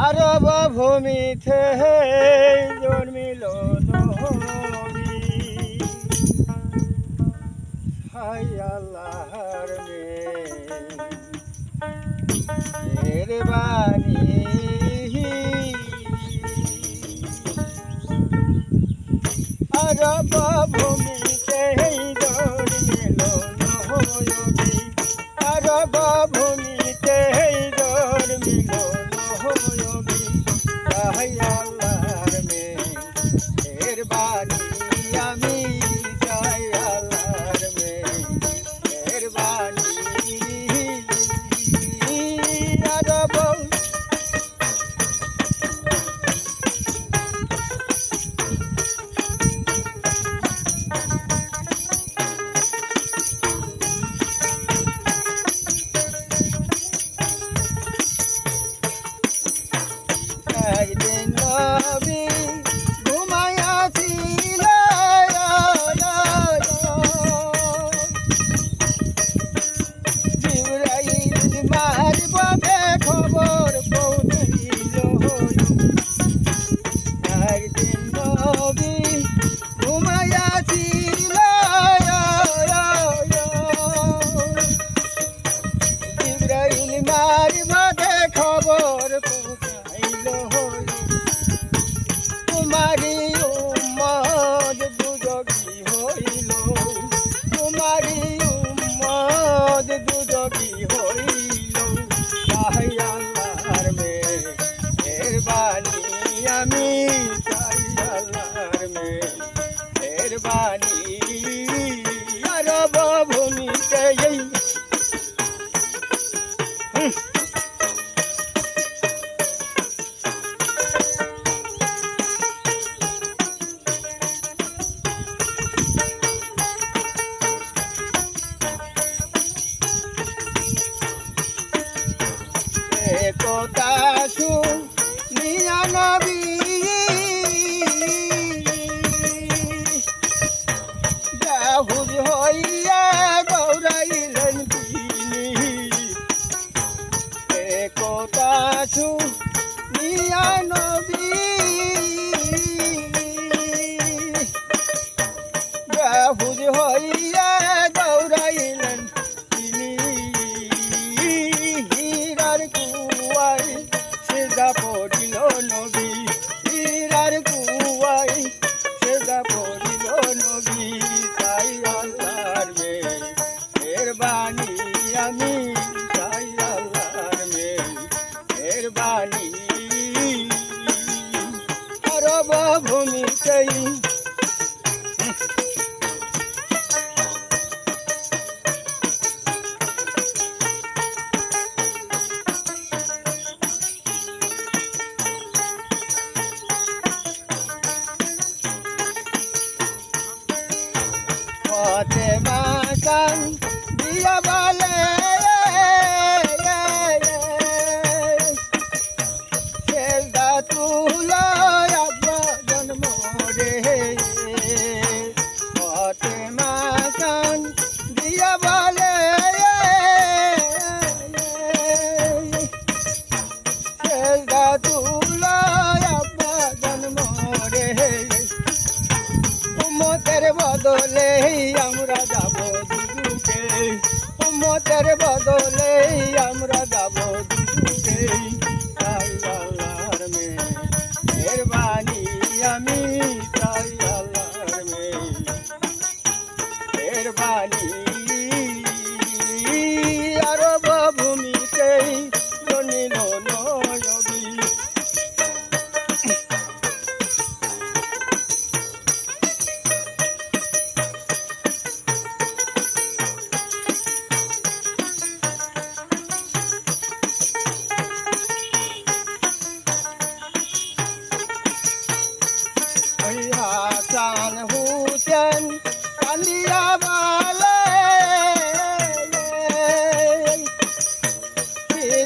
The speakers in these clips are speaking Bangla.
আরব ভূমিতে জন্মিল হাই আল্লাহর মেয়ে ইসরাইল মার বাদে খবর পৌঁছাইল তোমারি টান দিয়া বলে বদলে আমরা যাব দুকে উমতের বদলে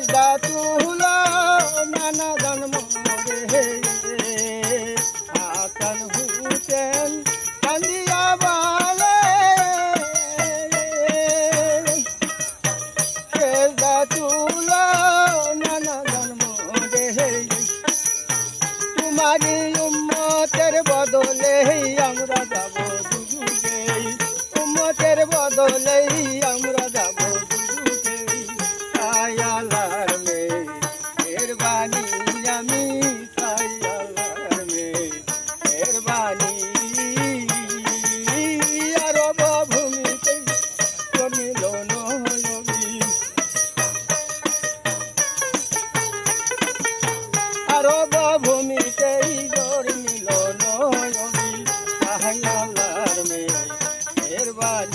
পর্দা তুল, নানা জন্ম আসান হুসেন কান্দিয়া বালে। পর্দা তুল, নানা জন্ম তোমারি উম্মতের বদলে হইয়া Và